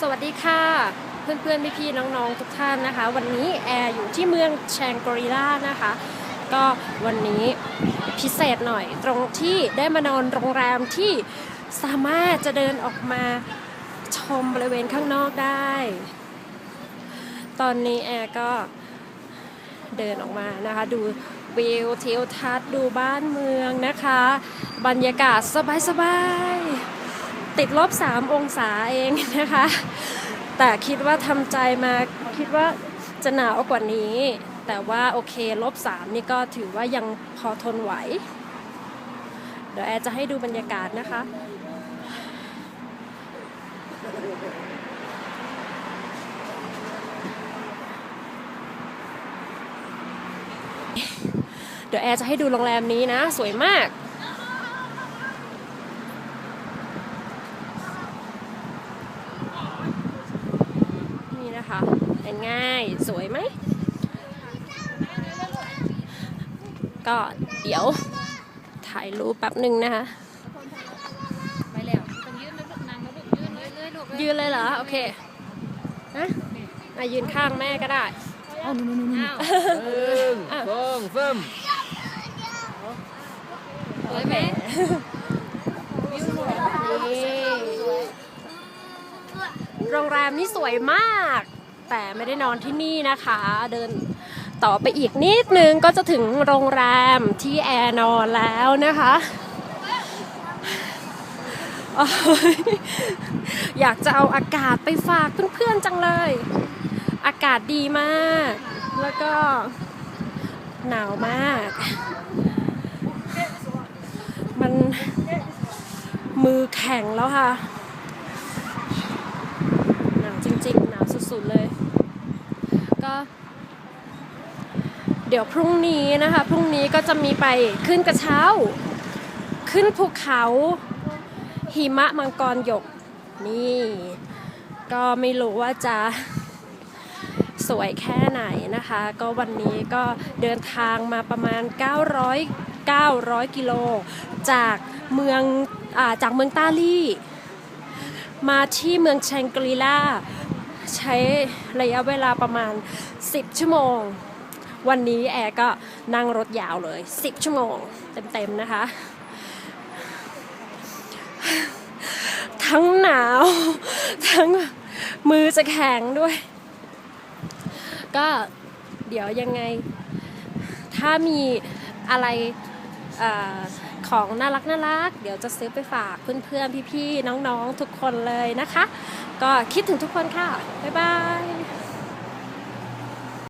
สวัสดีค่ะ เพื่อนๆพี่ๆน้องๆทุกท่านนะคะ วันนี้แอร์อยู่ที่เมืองแชงกรีลานะคะ ก็วันนี้พิเศษหน่อยตรงที่ได้มานอนโรงแรมที่สามารถจะเดินออกมาชมบริเวณข้างนอกได้ ตอนนี้แอร์ก็เดินออกมานะคะ ดูวิวทิวทัศน์ดูบ้านเมืองนะคะ บรรยากาศสบายๆ ติดลบ3องศาเองนะคะ แต่คิดว่าทำใจมาคิดว่าจะหนาวกว่านี้ แต่ว่าโอเคลบ3นี่ก็ถือว่ายังพอทนไหว เดี๋ยวแอร์จะให้ดูบรรยากาศนะคะเดี๋ยวแอร์จะให้ดูโรงแรมนี้นะ สวยมาก นี่นะคะ เป็นง่าย สวยไหม ก็เดี๋ยวถ่ายรูปแป๊บหนึ่งนะคะ ไปแล้วต้องยืนนะลูกนางนะลูกยืนเลยเลยลูกยืนเลยเหรอ โอเคนะอะยืนข้างแม่ก็ได้อ้าวหนึ่งสองสามสวยไหมโรงแรมนี่สวยมาก แต่ไม่ได้นอนที่นี่นะคะ เดินต่อไปอีกนิดนึงก็จะถึงโรงแรมที่แอร์นอนแล้วนะคะอยอยากจะเอาอากาศไปฝากเพื่อนๆจังเลย อากาศดีมาก แล้วก็หนาวมาก มันมือแข็งแล้วค่ะ หนาวจริงๆ หนาว สุดๆเลย ก็ เดี๋ยวพรุ่งนี้นะคะ พรุ่งนี้ก็จะมีไปขึ้นกระเช้า ขึ้นภูเขา หิมะมังกรหยก นี่ ก็ไม่รู้ว่าจะสวยแค่ไหนนะคะ ก็วันนี้ก็เดินทางมาประมาณ 900 900 กิโล จากเมืองอาจากเมืองตาลี่ มาที่เมืองแชงกรีลา ใช้ระยะเวลาประมาณ 10 ชั่วโมง วันนี้แอร์ก็นั่งรถยาวเลย 10 ชั่วโมง เต็มๆนะคะ ทั้งหนาว ทั้งมือจะแข็งด้วย ก็เดี๋ยวยังไง ถ้ามีอะไรอของน่ารักน่ารัก เดี๋ยวจะซื้อไปฝากเพื่อนๆ พี่ๆ น้องๆ ทุกคนเลยนะคะ ก็คิดถึงทุกคนค่ะ บ๊ายบาย